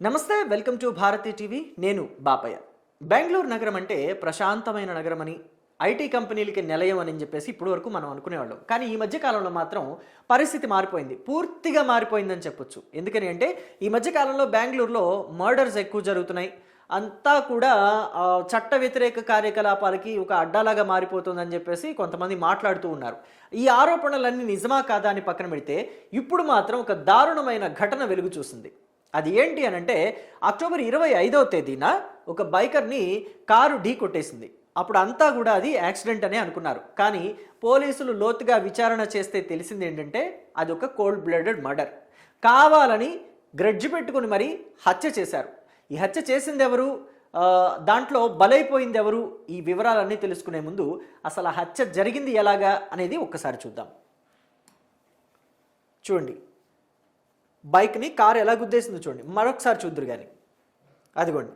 నమస్తే welcome to Bharati TV. నేను బాపయ్య. బెంగళూరు నగరం అంటే ప్రశాంతమైన నగరం అని ఐటీ కంపెనీలకి నిలయం అని చెప్పేసి ఇప్పుడు వరకు మనం అనుకునేవాళ్ళం. కానీ ఈ మధ్య కాలంలో మాత్రం పరిస్థితి మారిపోయింది. పూర్తిగా మారిపోయిందని చెప్పొచ్చు. ఎందుకని అంటే ఈ మధ్య కాలంలో బెంగళూరులో మర్డర్స్ ఎక్కువ జరుగుతున్నాయి. అంతా కూడా చట్ట వ్యతిరేక కార్యకలాపాలకి ఒక అడ్డాలాగా మారిపోతుందని చెప్పేసి కొంతమంది మాట్లాడుతూ ఉన్నారు. ఈ ఆరోపణలన్నీ నిజమా కాదా అని పక్కన పెడితే ఇప్పుడు మాత్రం ఒక దారుణమైన ఘటన వెలుగు చూసింది. అది ఏంటి అని అంటే అక్టోబర్ ఇరవై ఐదవ తేదీన ఒక బైకర్ని కారు ఢీ కొట్టేసింది. అప్పుడు అంతా కూడా అది యాక్సిడెంట్ అనే అనుకున్నారు. కానీ పోలీసులు లోతుగా విచారణ చేస్తే తెలిసింది ఏంటంటే అది ఒక కోల్డ్ బ్లడెడ్ మర్డర్. కావాలని గ్రడ్జి పెట్టుకుని మరీ హత్య చేశారు. ఈ హత్య చేసింది ఎవరు దాంట్లో బలైపోయింది ఎవరు ఈ వివరాలన్నీ తెలుసుకునే ముందు అసలు ఆ హత్య జరిగింది ఎలాగా అనేది ఒక్కసారి చూద్దాం. చూడండి. బైక్ని కారు ఎలా గుద్దేసిందో చూడండి. మరొకసారి చూద్దరు కానీ అదిగోండి.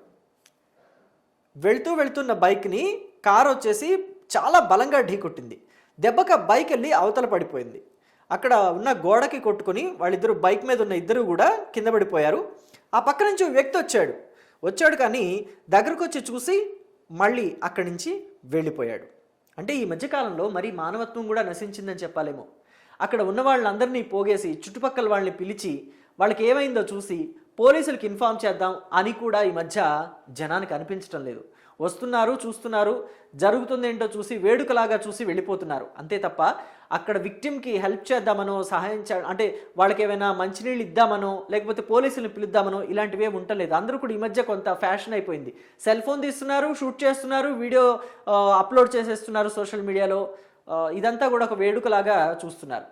వెళ్తూ వెళ్తున్న బైక్ని కారు వచ్చేసి చాలా బలంగా ఢీకొట్టింది దెబ్బక బైక్ వెళ్ళి అవతల పడిపోయింది. అక్కడ ఉన్న గోడకి కొట్టుకొని వాళ్ళిద్దరు బైక్ మీద ఉన్న ఇద్దరు కూడా కింద పడిపోయారు. ఆ పక్క నుంచి వ్యక్తి వచ్చాడు. వచ్చాడు కానీ దగ్గరకు వచ్చి చూసి మళ్ళీ అక్కడి నుంచి వెళ్ళిపోయాడు. అంటే ఈ మధ్యకాలంలో మరి మానవత్వం కూడా నశించిందని చెప్పాలేమో. అక్కడ ఉన్న వాళ్ళందరినీ పోగేసి చుట్టుపక్కల వాళ్ళని పిలిచి వాళ్ళకి ఏమైందో చూసి పోలీసులకు ఇన్ఫామ్ చేద్దాం అని కూడా ఈ మధ్య జనానికి అనిపించడం లేదు. వస్తున్నారు చూస్తున్నారు జరుగుతుందేంటో చూసి వేడుకలాగా చూసి వెళ్ళిపోతున్నారు. అంతే తప్ప అక్కడ విక్టిమ్కి హెల్ప్ చేద్దామనో సహాయం చే అంటే వాళ్ళకి ఏమైనా మంచినీళ్ళు ఇద్దామనో లేకపోతే పోలీసులను పిలుద్దామనో ఇలాంటివి ఏమి ఉండలేదు. అందరూ కూడా ఈ మధ్య కొంత ఫ్యాషన్ అయిపోయింది. సెల్ ఫోన్ తీస్తున్నారు షూట్ చేస్తున్నారు వీడియో అప్లోడ్ చేసేస్తున్నారు సోషల్ మీడియాలో. ఇదంతా కూడా ఒక వేడుకలాగా చూస్తున్నారు.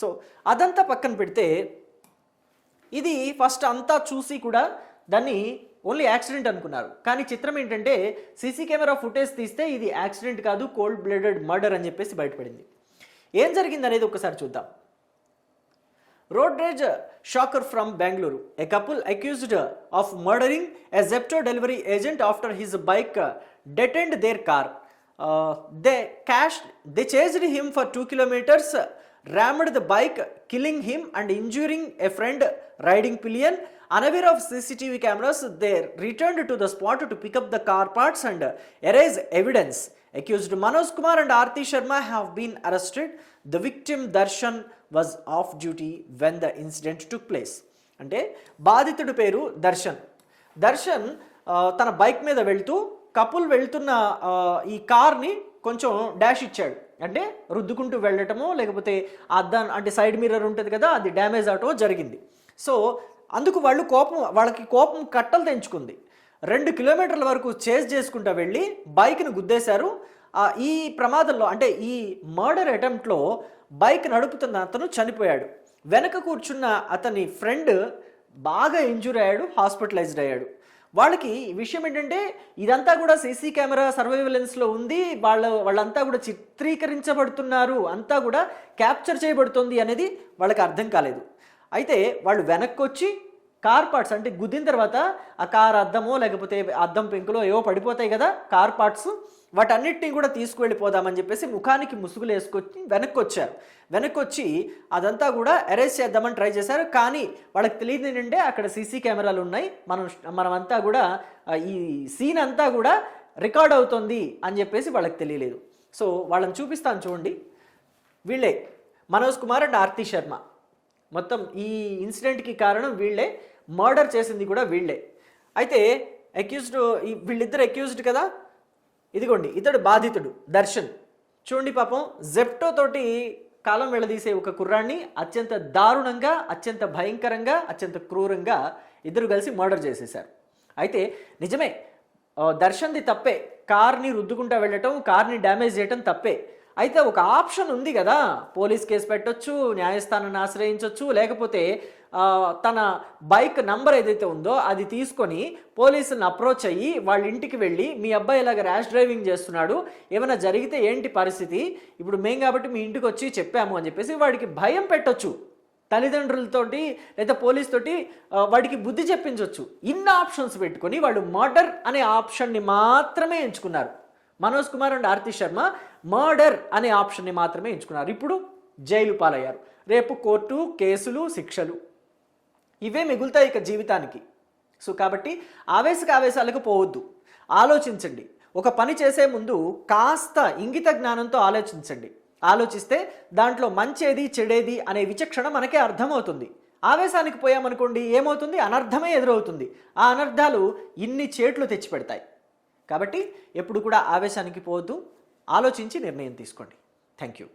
సో అదంతా పక్కన పెడితే ఇది ఫస్ట్ అంతా చూసి కూడా దాన్ని ఓన్లీ యాక్సిడెంట్ అనుకున్నారు. కానీ చిత్రం ఏంటంటే సీసీ కెమెరా ఫుటేజ్ తీస్తే ఇది యాక్సిడెంట్ కాదు కోల్డ్ బ్లడెడ్ మర్డర్ అని చెప్పేసి బయటపడింది. ఏం జరిగింది అనేది ఒకసారి చూద్దాం. Road rage shocker from Bengaluru. A couple accused of murdering a Zepto delivery agent after his bike dented their car they cash they chased him for two kilometres rammed the bike, killing him and injuring a friend riding pillion. Unaware of CCTV cameras, they returned to the spot to pick up the car parts and erase evidence. Accused Manoj Kumar and Aarti Sharma have been arrested. The victim Darshan was off duty when the incident took place. అంటే బాధితుడి పేరు దర్శన్ దర్శన్ ఆ, తన bike మీద వెళ్తూ couple వెళ్తున్న ఆ, ఈ కార్ని కొంచెం డాష్ ఇచ్చాడు అంటే రుద్దుకుంటూ వెళ్ళటమో లేకపోతే అద్దం అంటే సైడ్ మిర్రర్ ఉంటుంది కదా అది డ్యామేజ్ అవటమో జరిగింది. సో అందుకు వాళ్ళు కోపం వాళ్ళకి కోపం కట్టలు తెంచుకుంది. రెండు కిలోమీటర్ల వరకు చేజ్ చేసుకుంటూ వెళ్ళి బైక్ను గుద్దేశారు. ఈ ప్రమాదంలో అంటే ఈ మర్డర్ అటెంప్ట్లో బైక్ నడుపుతున్న అతను చనిపోయాడు. వెనక కూర్చున్న అతని ఫ్రెండ్ బాగా ఇంజూర్ అయ్యాడు హాస్పిటలైజ్డ్ అయ్యాడు. వాళ్ళకి విషయం ఏంటంటే ఇదంతా కూడా సీసీ కెమెరా సర్వైవలెన్స్లో ఉంది వాళ్ళ వాళ్ళంతా కూడా చిత్రీకరించబడుతున్నారు అంతా కూడా క్యాప్చర్ చేయబడుతుంది అనేది వాళ్ళకి అర్థం కాలేదు. అయితే వాళ్ళు వెనక్కి వచ్చి కార్ పార్ట్స్ అంటే గుద్దిన తర్వాత ఆ కార్ అద్దమో లేకపోతే అద్దం పెంకులో ఏవో పడిపోతాయి కదా కార్ పార్ట్స్. వాటన్నిటిని కూడా తీసుకువెళ్ళిపోదామని చెప్పేసి ముఖానికి ముసుగులు వేసుకొచ్చి వెనక్కి వచ్చారు వెనక్కి వచ్చి అదంతా కూడా అరెస్ట్ చేద్దామని ట్రై చేశారు. కానీ వాళ్ళకి తెలియదు ఏంటంటే అక్కడ సీసీ కెమెరాలు ఉన్నాయి. మనం మనమంతా కూడా ఈ సీన్ అంతా కూడా రికార్డ్ అవుతుంది అని చెప్పేసి వాళ్ళకి తెలియలేదు. సో వాళ్ళని చూపిస్తాను చూడండి. వీళ్ళే మనోజ్ కుమార్ అండ్ ఆర్తి శర్మ. మొత్తం ఈ ఇన్సిడెంట్కి కారణం వీళ్ళే. మర్డర్ చేసింది కూడా వీళ్ళే. అయితే అక్యూజ్డ్ వీళ్ళిద్దరు అక్యూజ్డ్ కదా? ఇదిగోండి ఇతడు బాధితుడు దర్శన్. చూడండి పాపం జెప్టో తోటి కాలం వెళ్ళదీసే ఒక కుర్రాన్ని అత్యంత దారుణంగా అత్యంత భయంకరంగా అత్యంత క్రూరంగా ఇద్దరు కలిసి మర్డర్ చేసేశారు. అయితే నిజమే దర్శన్ది తప్పే. కార్ని రుద్దుకుంటా వెళ్ళటం కార్ని డ్యామేజ్ చేయటం తప్పే. అయితే ఒక ఆప్షన్ ఉంది కదా. పోలీస్ కేసు పెట్టొచ్చు న్యాయస్థానాన్ని ఆశ్రయించవచ్చు లేకపోతే తన బైక్ నంబర్ ఏదైతే ఉందో అది తీసుకొని పోలీసులను అప్రోచ్ అయ్యి వాళ్ళ ఇంటికి వెళ్ళి మీ అబ్బాయి ఇలాగ ర్యాష్ డ్రైవింగ్ చేస్తున్నాడు ఏమైనా జరిగితే ఏంటి పరిస్థితి? ఇప్పుడు మేం కాబట్టి మీ ఇంటికి వచ్చి చెప్పాము అని చెప్పేసి వాడికి భయం పెట్టొచ్చు. తల్లిదండ్రులతోటి లేదా పోలీస్ తోటి వాడికి బుద్ధి చెప్పించవచ్చు ఇన్ని ఆప్షన్స్ పెట్టుకొని వాళ్ళు మర్డర్ అనే ఆప్షన్ని మాత్రమే ఎంచుకున్నారు. మనోజ్ కుమార్ అండ్ ఆర్తి శర్మ మర్డర్ అనే ఆప్షన్ని మాత్రమే ఎంచుకున్నారు. ఇప్పుడు జైలు పాలయ్యారు. రేపు కోర్టు కేసులు శిక్షలు. ఇవే మిగులుతాయి ఇక జీవితానికి. సో కాబట్టి ఆవేశక ఆవేశాలకు పోవద్దు. ఆలోచించండి. ఒక పని చేసే ముందు కాస్త ఇంగిత జ్ఞానంతో ఆలోచించండి. ఆలోచిస్తే దాంట్లో మంచేది చెడేది అనే విచక్షణ మనకే అర్థమవుతుంది. ఆవేశానికి పోయామనుకోండి ఏమవుతుంది? అనర్థమే ఎదురవుతుంది. ఆ అనర్థాలు ఇన్ని చేట్లు తెచ్చిపెడతాయి. కాబట్టి ఎప్పుడు కూడా ఆవేశానికి పోవద్దు. ఆలోచించి నిర్ణయం తీసుకోండి. Thank you.